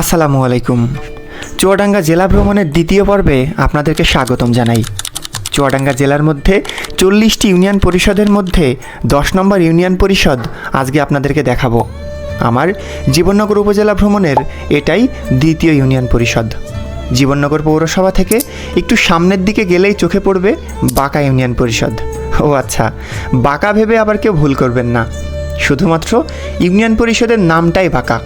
আসসালামু আলাইকুম। চুয়াডাঙ্গা জেলা ভ্রমণের দ্বিতীয় পর্বে আপনাদেরকে স্বাগতম জানাই। চুয়াডাঙ্গা জেলার মধ্যে চল্লিশটি ইউনিয়ন পরিষদের মধ্যে দশ নম্বর ইউনিয়ন পরিষদ আজকে আপনাদেরকে দেখাবো। আমার জীবননগর উপজেলা ভ্রমণের এটাই দ্বিতীয় ইউনিয়ন পরিষদ। জীবননগর পৌরসভা থেকে একটু সামনের দিকে গেলেই চোখে পড়বে বাঁকা ইউনিয়ন পরিষদ। ও আচ্ছা বাঁকা ভেবে আবার কেউ ভুল করবেন না। শুধুমাত্র ইউনিয়ন পরিষদের নামটাই বাঁকা।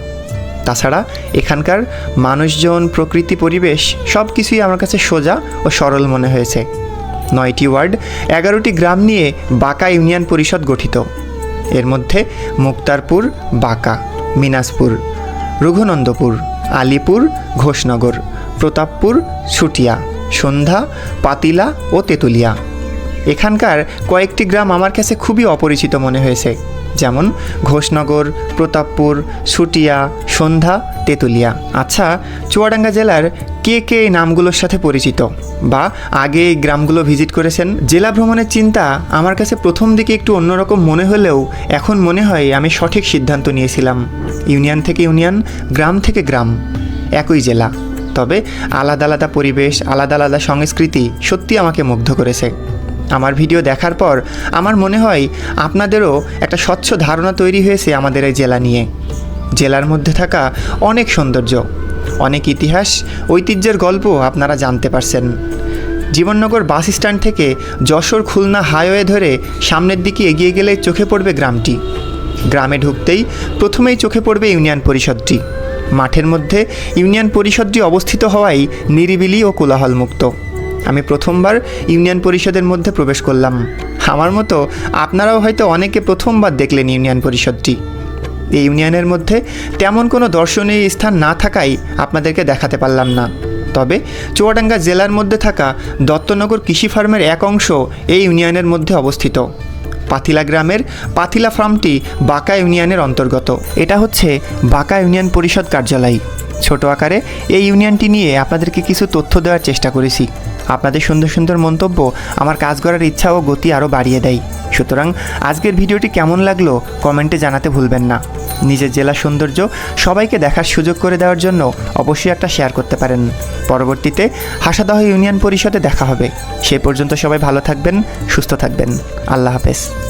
তাছাড়া এখানকার মানুষজন, প্রকৃতি, পরিবেশ সব কিছুই আমার কাছে সোজা ও সরল মনে হয়েছে। নয়টি ওয়ার্ড, এগারোটি গ্রাম নিয়ে বাঁকা ইউনিয়ন পরিষদ গঠিত। এর মধ্যে মুক্তারপুর, বাঁকা, মিনাসপুর, রঘুনন্দপুর, আলিপুর, ঘোষনগর, প্রতাপপুর, ছুটিয়া, সন্ধ্যা, পাতিলা ও তেঁতুলিয়া। এখানকার কয়েকটি গ্রাম আমার কাছে খুবই অপরিচিত মনে হয়েছে, যেমন ঘোষনগর, প্রতাপপুর, সুটিয়া, সন্ধ্যা, তেঁতুলিয়া। আচ্ছা চুয়াডাঙ্গা জেলার কে কে এই নামগুলোর সাথে পরিচিত? বা আগে এই গ্রামগুলো ভিজিট করেছেন? জেলা ভ্রমণের চিন্তা আমার কাছে প্রথম দিকে একটু অন্যরকম মনে হলেও এখন মনে হয় আমি সঠিক সিদ্ধান্ত নিয়েছিলাম। ইউনিয়ন থেকে ইউনিয়ন, গ্রাম থেকে গ্রাম, একই জেলা। তবে আলাদা আলাদা পরিবেশ, আলাদা আলাদা সংস্কৃতি সত্যি আমাকে মুগ্ধ করেছে। আমার ভিডিও দেখার পর আমার মনে হয় আপনাদেরও একটা স্বচ্ছ ধারণা তৈরি হয়েছে আমাদের এই জেলা নিয়ে। জেলার মধ্যে থাকা অনেক সৌন্দর্য, অনেক ইতিহাস, ঐতিহ্যের গল্প আপনারা জানতে পারছেন। জীবননগর বাস স্ট্যান্ড থেকে যশোর খুলনা হাইওয়ে ধরে সামনের দিকে এগিয়ে গেলে চোখে পড়বে গ্রামটি। গ্রামে ঢুকতেই প্রথমেই চোখে পড়বে ইউনিয়ন পরিষদটি। মাঠের মধ্যে ইউনিয়ন পরিষদটি অবস্থিত হওয়ায় নিরিবিলি ও কোলাহলমুক্ত। আমি প্রথমবার ইউনিয়ন পরিষদের মধ্যে প্রবেশ করলাম। আমার মতো আপনারাও হয়তো অনেকে প্রথমবার দেখলেন ইউনিয়ন পরিষদটি। এই ইউনিয়নের মধ্যে তেমন কোনো দর্শনীয় স্থান না থাকায় আপনাদেরকে দেখাতে পারলাম না। তবে চুয়াডাঙ্গা জেলার মধ্যে থাকা দত্তনগর কৃষি ফার্মের এক অংশ এই ইউনিয়নের মধ্যে অবস্থিত। পাতিলা গ্রামের পাতিলা ফার্মটি বাঁকা ইউনিয়নের অন্তর্গত। এটা হচ্ছে বাঁকা ইউনিয়ন পরিষদ কার্যালয়। ছোট আকারে এই ইউনিয়নটি নিয়ে আপনাদেরকে কিছু তথ্য দেওয়ার চেষ্টা করেছি। আপনাদের সুন্দর সুন্দর মন্তব্য আমার কাজ করার ইচ্ছা ও গতি আরও বাড়িয়ে দেয়। সুতরাং আজকের ভিডিওটি কেমন লাগল কমেন্টে জানাতে ভুলবেন না। নিজের জেলার সৌন্দর্য সবাইকে দেখার সুযোগ করে দেওয়ার জন্য অবশ্যই একটা শেয়ার করতে পারেন। পরবর্তীতে হাসাদহ ইউনিয়ন পরিষদে দেখা হবে। সে পর্যন্ত সবাই ভালো থাকবেন, সুস্থ থাকবেন। আল্লাহ হাফেজ।